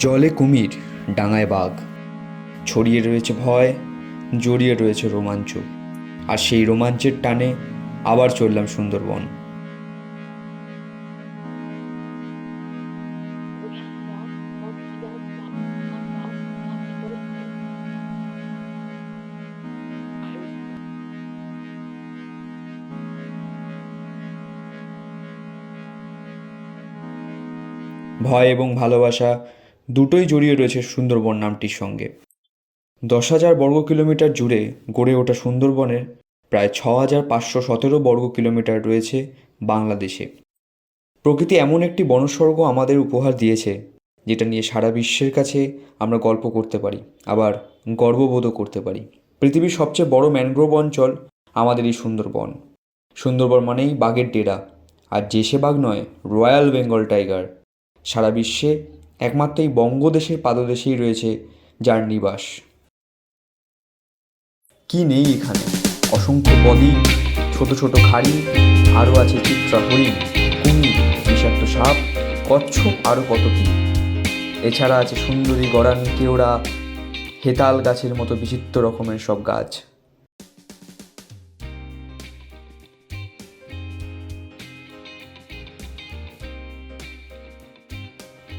জলে কুমির, ডাঙায় বাঘ। ছড়িয়ে রয়েছে ভয়, জড়িয়ে রয়েছে রোমাঞ্চ। আর সেই রোমাঞ্চের টানে আবার চললাম সুন্দরবন। ভয় এবং ভালোবাসা দুটোই জড়িয়ে রয়েছে সুন্দরবন নামটির সঙ্গে। দশ হাজার বর্গ কিলোমিটার জুড়ে গড়ে ওঠা সুন্দরবনের প্রায় ছ হাজার পাঁচশো সতেরো বর্গ কিলোমিটার রয়েছে বাংলাদেশে। প্রকৃতি এমন একটি বনস্বর্গ আমাদের উপহার দিয়েছে, যেটা নিয়ে সারা বিশ্বের কাছে আমরা গল্প করতে পারি, আবার গর্ববোধও করতে পারি। পৃথিবীর সবচেয়ে বড় ম্যানগ্রোভ অঞ্চল আমাদের এই সুন্দরবন। সুন্দরবন মানেই বাঘের ডেরা, আর যে সে বাঘ নয়, রয়্যাল বেঙ্গল টাইগার। সারা বিশ্বে একমাত্র এই বঙ্গদেশের পাদদেশেই রয়েছে যার নিবাস। কি নেই এখানে? অসংখ্য বদ্বীপ ছোট ছোট খাড়ি আরও আছে চিত্রা হরিণ কুমির, বিষাক্ত সাপ, কচ্ছপ আরও কত কি। এছাড়া আছে সুন্দরী গড়ান কেওড়া, হেতাল গাছের মতো বিচিত্র রকমের সব গাছ।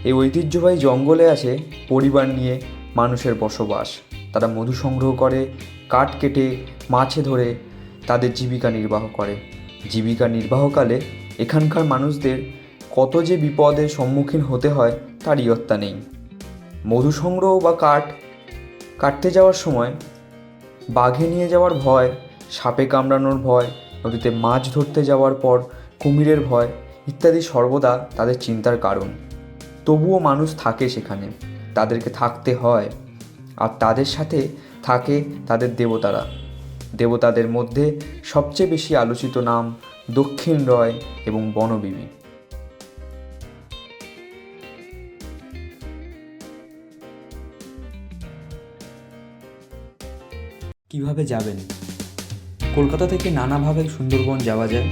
এই ঐতিহ্যবাহী জঙ্গলে আছে পরিবার নিয়ে মানুষের বসবাস। তারা মধু সংগ্রহ করে, কাঠ কেটে, মাছে ধরে তাদের জীবিকা নির্বাহ করে। জীবিকা নির্বাহকালে এখানকার মানুষদের কত যে বিপদের সম্মুখীন হতে হয় তার ইয়ত্তা নেই। মধু সংগ্রহ বা কাঠ কাটতে যাওয়ার সময় বাঘে নিয়ে যাওয়ার ভয়, সাপে কামড়ানোর ভয়, নদীতে মাছ ধরতে যাওয়ার পর কুমিরের ভয় ইত্যাদি সর্বদা তাদের চিন্তার কারণ। তবুও মানুষ থাকে সেখানে। তাদেরকে থাকতে হয়। আর তাদের সাথে থাকে তাদের দেবতারা। দেবতাদের মধ্যে সবচেয়ে বেশি আলোচিত নাম দক্ষিণ রয় এবং বনবিবি। কীভাবে যাবেন? কলকাতা থেকে নানাভাবে সুন্দরবন যাওয়া যায়।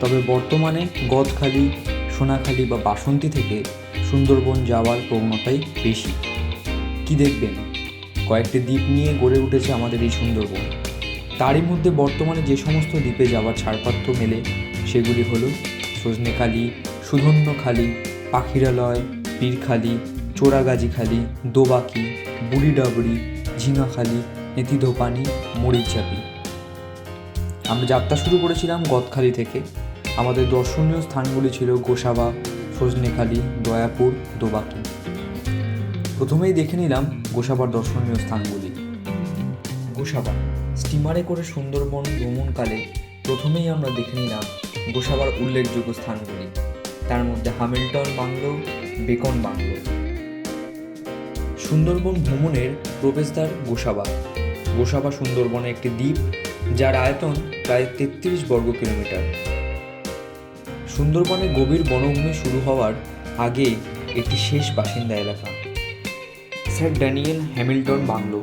তবে বর্তমানে গদখালি, সোনাখালি বা বাসন্তী থেকে সুন্দরবন যাওয়ার প্রবণতাই বেশি। কি দেখবেন? কয়েকটি দ্বীপ নিয়ে গড়ে উঠেছে আমাদের এই সুন্দরবন। তারই মধ্যে বর্তমানে যে সমস্ত দ্বীপে যাওয়ার ছাড়পত্র মেলে, সেগুলি হলো সজনেখালি, সুধন্যখালি, পাখিরালয় পীরখালি চোরাগাজীখালি, দোবাকি, বুড়িডাবড়ি ঝিঙাখালি নেতিধোপানি মরিচচাপি আমরা যাত্রা শুরু করেছিলাম গদখালি থেকে। আমাদের দর্শনীয় স্থানগুলি ছিল গোসাবা সজনেখালি দয়াপুর, দোবাকি। প্রথমেই দেখে নিলাম গোসাবার দর্শনীয় স্থানগুলি। গোসাবা স্টিমারে করে সুন্দরবন ভ্রমণকালে প্রথমেই আমরা দেখে নিলাম গোসাবার উল্লেখযোগ্য স্থানগুলি। তার মধ্যে Hamilton bungalow, Bacon bungalow. Sundarban ভ্রমণের প্রবেশদ্বার গোসাবা। গোসাবা সুন্দরবনে একটি দ্বীপ, যার আয়তন প্রায় তেত্রিশ বর্গ কিলোমিটার। সুন্দরবনে গভীর বনভূমি শুরু হওয়ার আগে একটি শেষ বাসিন্দা এলাকা। Sir Daniel Hamilton bungalow.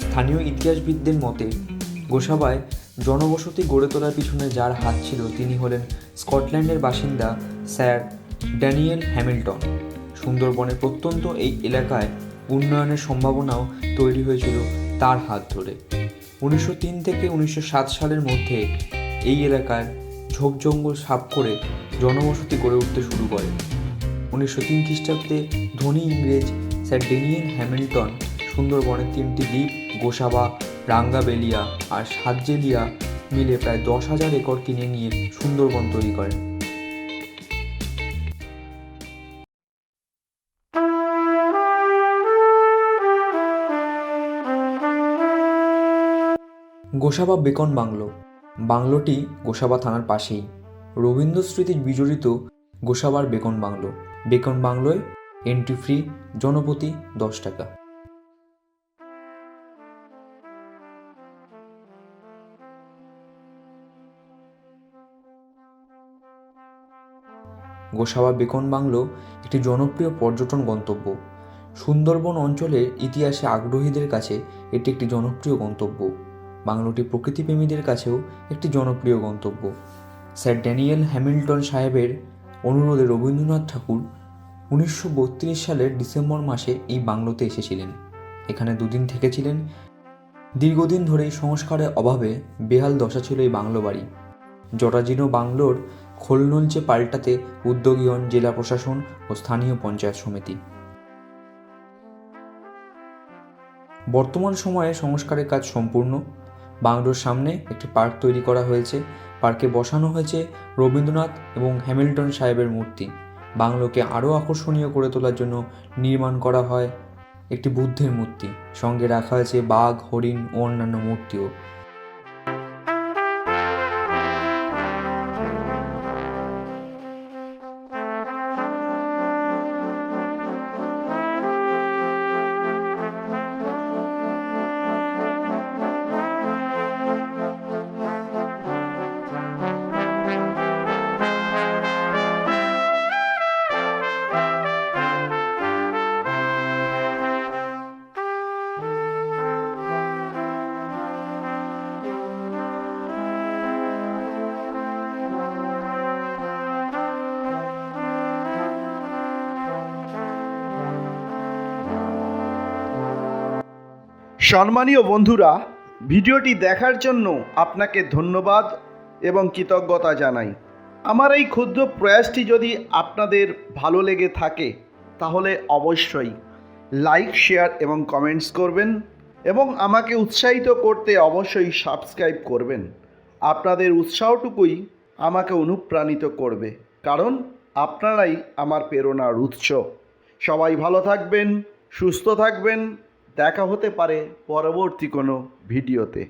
স্থানীয় ইতিহাসবিদদের মতে, গোসাবায় জনবসতি গড়ে তোলার পিছনে যার হাত ছিল, তিনি হলেন স্কটল্যান্ডের বাসিন্দা স্যার ড্যানিয়েল হ্যামিল্টন। সুন্দরবনের প্রত্যন্ত এই এলাকায় উন্নয়নের সম্ভাবনাও তৈরি হয়েছিল তার হাত ধরে। উনিশশো তিন থেকে উনিশশো সাত সালের মধ্যে এই এলাকায় ঝোপ জঙ্গল সাফ করে জনবসতি গড়ে উঠতে শুরু করে। উনিশশো তিন খ্রিস্টাব্দে ধনী ইংরেজ স্যার ডেনিয়েল হ্যামিল্টন সুন্দরবনের তিনটি দ্বীপ গোসাবা, রাঙ্গাবেলিয়া আর সাতজেলিয়া মিলে প্রায় দশ হাজার একর কিনে নিয়ে সুন্দরবন তৈরি করেন। গোসাবা বেকন বাংলো বাংলোটি গোসাবা থানার পাশেই। রবীন্দ্র স্মৃতি বিজড়িত গোসাবার বেকন বাংলো। বেকন বাংলোয় এন্ট্রি ফ্রি জনপ্রতি দশ টাকা। গোসাবা বেকন বাংলো একটি জনপ্রিয় পর্যটন গন্তব্য। সুন্দরবন অঞ্চলের ইতিহাসে আগ্রহীদের কাছে এটি একটি জনপ্রিয় গন্তব্য। বাংলোটি প্রকৃতিপ্রেমীদের কাছেও একটি জনপ্রিয় গন্তব্য। স্যার ড্যানিয়েল হ্যামিল্টন সাহেবের অনুরোধে রবীন্দ্রনাথ ঠাকুর উনিশশো বত্রিশ সালের ডিসেম্বর মাসে এই বাংলোতে এসেছিলেন। এখানে দুদিন থেকেছিলেন। দীর্ঘদিন ধরেই সংস্কারের অভাবে বেহাল দশা ছিল এই বাংলো বাড়ি। জরাজীর্ণ বাংলোর খোলনলচে পাল্টাতে উদ্যোগী হন জেলা প্রশাসন ও স্থানীয় পঞ্চায়েত সমিতি। বর্তমান সময়ে সংস্কারের কাজ সম্পূর্ণ। বাংলোর সামনে একটি পার্ক তৈরি করা হয়েছে। পার্কে বসানো হয়েছে রবীন্দ্রনাথ এবং হ্যামিল্টন সাহেবের মূর্তি। বাংলোকে আরও আকর্ষণীয় করে তোলার জন্য নির্মাণ করা হয় একটি বুদ্ধের মূর্তি। সঙ্গে রাখা হয়েছে বাঘ, হরিণ ও অন্যান্য মূর্তিও। সম্মানীয় বন্ধুরা, ভিডিওটি দেখার জন্য আপনাকে ধন্যবাদ এবং কৃতজ্ঞতা জানাই। আমার এই ক্ষুদ্র প্রয়াসটি যদি আপনাদের ভালো লেগে থাকে, তাহলে অবশ্যই লাইক, শেয়ার এবং কমেন্টস করবেন এবং আমাকে উৎসাহিত করতে অবশ্যই সাবস্ক্রাইব করবেন। আপনাদের উৎসাহটুকুই আমাকে অনুপ্রাণিত করবে, কারণ আপনারাই আমার প্রেরণার উৎস। সবাই ভালো থাকবেন, সুস্থ থাকবেন দেখা হতে পারে পরবর্তী কোনো ভিডিওতে।